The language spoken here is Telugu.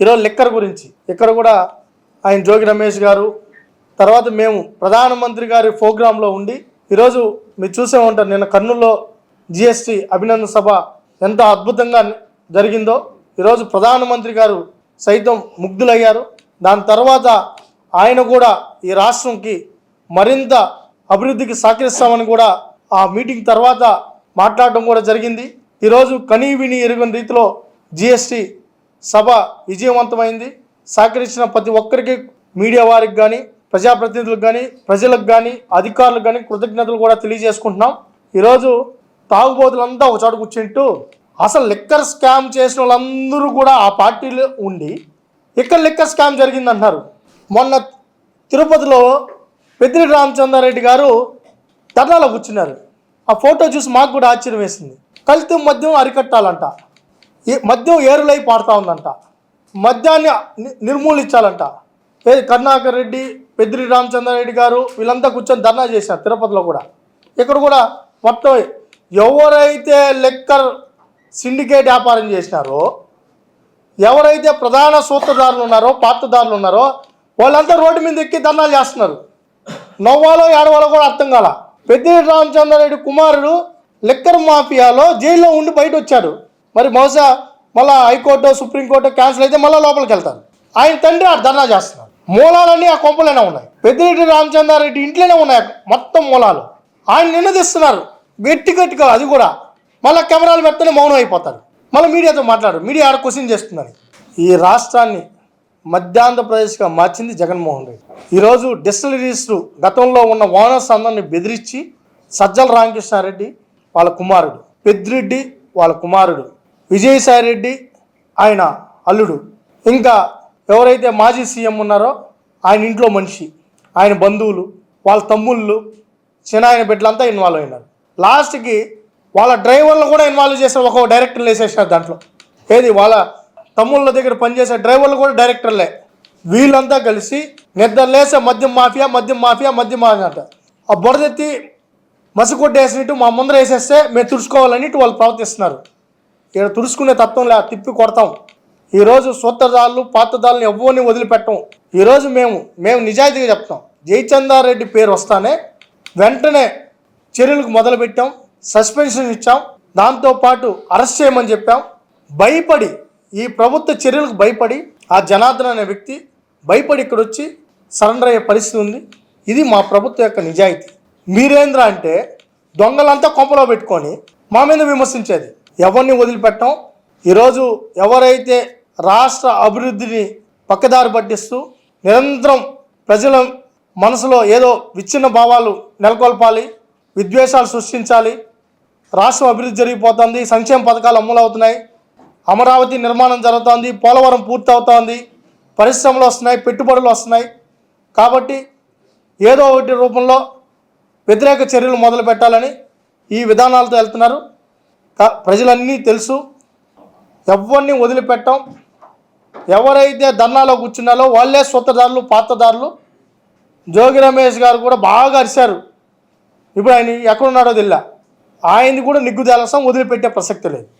ఈరోజు లెక్కర్ గురించి. ఇక్కడ కూడా ఆయన జోగి రమేష్ గారు తర్వాత మేము ప్రధానమంత్రి గారి ప్రోగ్రాంలో ఉండి ఈరోజు మీరు చూసే ఉంటారు నిన్న కర్నూలులో జిఎస్టి అభినందన సభ ఎంత అద్భుతంగా జరిగిందో. ఈరోజు ప్రధానమంత్రి గారు సైతం ముగ్ధులయ్యారు. దాని తర్వాత ఆయన కూడా ఈ రాష్ట్రంకి మరింత అభివృద్ధికి సహకరిస్తామని కూడా ఆ మీటింగ్ తర్వాత మాట్లాడడం కూడా జరిగింది. ఈరోజు కనీ విని ఎరుగని రీతిలో జిఎస్టీ సభ విజయవంతమైంది. సహకరించిన ప్రతి ఒక్కరికి మీడియా వారికి కానీ ప్రజాప్రతినిధులకు కానీ ప్రజలకు కానీ అధికారులకు కానీ కృతజ్ఞతలు కూడా తెలియజేసుకుంటున్నాం. ఈరోజు తాగుబోతులంతా ఒక చోట కూర్చుంటూ అసలు లిక్కర్ స్కామ్ చేసిన వాళ్ళందరూ కూడా ఆ పార్టీలో ఉండి ఇక్కడ లిక్కర్ స్కామ్ జరిగిందంటున్నారు. మొన్న తిరుపతిలో పెద్దిరెడ్డి రామచంద్రారెడ్డి గారు ధర్నాలో కూర్చున్నారు. ఆ ఫోటో చూసి మాకు కూడా ఆశ్చర్యం వేసింది. కల్తీ మద్యం అరికట్టాలంట. మద్యం ఏరులై పాడుతూ ఉందంట. మద్యాన్ని ని- నిర్మూలించాలంట. ఏది కరుణాకర్ రెడ్డి పెద్దిరి రామచంద్రారెడ్డి గారు వీళ్ళంతా కూర్చొని ధర్నా చేశారు తిరుపతిలో కూడా. ఇక్కడ కూడా మొత్తం ఎవరైతే లెక్కర్ సిండికేట్ వ్యాపారం చేసినారో ఎవరైతే ప్రధాన సూత్రధారులు ఉన్నారో పాత్రధారులు ఉన్నారో వాళ్ళంతా రోడ్డు మీద ఎక్కి ధర్నాలు చేస్తున్నారు. నవ్వాలో ఏడవాలో కూడా అర్థం కాల. పెద్దిరెడ్డి రామచంద్రారెడ్డి కుమారుడు లిక్కర్ మాఫియాలో జైల్లో ఉండి బయట వచ్చాడు మరి బహుశా మళ్ళా హైకోర్టు సుప్రీంకోర్టు క్యాన్సిల్ అయితే మళ్ళీ లోపలికి వెళ్తారు. ఆయన తండ్రి ఆ ధర్నా చేస్తున్నారు మూలాలన్నీ ఆ కొంపలోనే ఉన్నాయి. పెద్దిరెడ్డి రామచంద్రారెడ్డి ఇంట్లోనే ఉన్నాయి మొత్తం మూలాలు. ఆయన నిన్నదిస్తున్నారు గట్టి గట్టిగా అది కూడా. మళ్ళీ కెమెరాలు పెడితేనే మౌనం అయిపోతారు. మళ్ళీ మీడియాతో మాట్లాడు. మీడియా ఆడ క్వశ్చన్ చేస్తుందని. ఈ రాష్ట్రాన్ని మధ్యాంధ్రప్రదేశ్గా మార్చింది జగన్మోహన్ రెడ్డి. ఈరోజు డిస్టిలరీస్లు గతంలో ఉన్న ఓనర్స్ అందరిని బెదిరించి సజ్జల రామకృష్ణారెడ్డి వాళ్ళ కుమారుడు. పెద్దిరెడ్డి వాళ్ళ కుమారుడు. విజయసాయి రెడ్డి ఆయన అల్లుడు. ఇంకా ఎవరైతే మాజీ సీఎం ఉన్నారో ఆయన ఇంట్లో మనిషి ఆయన బంధువులు వాళ్ళ తమ్ముళ్ళు చిన్నాయన బిడ్డలంతా ఇన్వాల్వ్ అయినారు. లాస్ట్కి వాళ్ళ డ్రైవర్లు కూడా ఇన్వాల్వ్ చేశారు ఒక డైరెక్టర్లు వేసేసినారు దాంట్లో. ఏది? వాళ్ళ తమ్ముళ్ళ దగ్గర పనిచేసే డ్రైవర్లు కూడా డైరెక్టర్లే. వీళ్ళంతా కలిసి నిద్ర లేసే మద్యం మాఫియా మద్యం మాఫియా మద్యం మాఫియా అంట. ఆ బురదెత్తి మసికొడ్డు వేసినట్టు మా ముందర వేసేస్తే మేము తుడుచుకోవాలని వాళ్ళు ప్రవర్తిస్తున్నారు. ఇక్కడ తుడుచుకునే తత్వం లే తిప్పి కొడతాం. ఈరోజు సూత్రధారులు పాత్రదారులను ఎవ్వరిని వదిలిపెట్టం. ఈరోజు మేము మేము నిజాయితీగా చెప్తాం. జయచందారెడ్డి పేరు వస్తానే వెంటనే చర్యలకు మొదలుపెట్టాం సస్పెన్షన్ ఇచ్చాం. దాంతోపాటు అరెస్ట్ చేయమని చెప్పాం. భయపడి ఈ ప్రభుత్వ చర్యలకు భయపడి ఆ జనార్దన్ అనే వ్యక్తి భయపడి ఇక్కడ వచ్చి సరెండర్ అయ్యే పరిస్థితి ఉంది. ఇది మా ప్రభుత్వం యొక్క నిజాయితీ. మీరేంద్ర అంటే దొంగలంతా కొంపలో పెట్టుకొని మా మీద విమర్శించేది. ఎవరిని వదిలిపెట్టం? ఈరోజు ఎవరైతే రాష్ట్ర అభివృద్ధిని పక్కదారి పట్టిస్తూ నిరంతరం ప్రజల మనసులో ఏదో విచ్ఛిన్న భావాలు నెలకొల్పాలి విద్వేషాలు సృష్టించాలి రాష్ట్రం అభివృద్ధి జరిగిపోతుంది సంక్షేమ పథకాలు అమలవుతున్నాయి అమరావతి నిర్మాణం జరుగుతోంది పోలవరం పూర్తవుతోంది పరిశ్రమలు వస్తున్నాయి పెట్టుబడులు వస్తున్నాయి. కాబట్టి ఏదో ఒకటి రూపంలో వ్యతిరేక చర్యలు మొదలు పెట్టాలని ఈ విధానాలతో వెళ్తున్నారు. ప్రజలన్నీ తెలుసు. ఎవరిని వదిలిపెట్టాం. ఎవరైతే ధర్నాలో కూర్చున్నారో వాళ్ళే సొత్తదారులు పాత్రదారులు జోగి రమేష్ గారు కూడా బాగా అరిశారు. ఇప్పుడు ఆయన ఎక్కడున్నాడో తెలియ ఆయన్ని కూడా నిగ్గుదేలసం వదిలిపెట్టే ప్రసక్తి లేదు.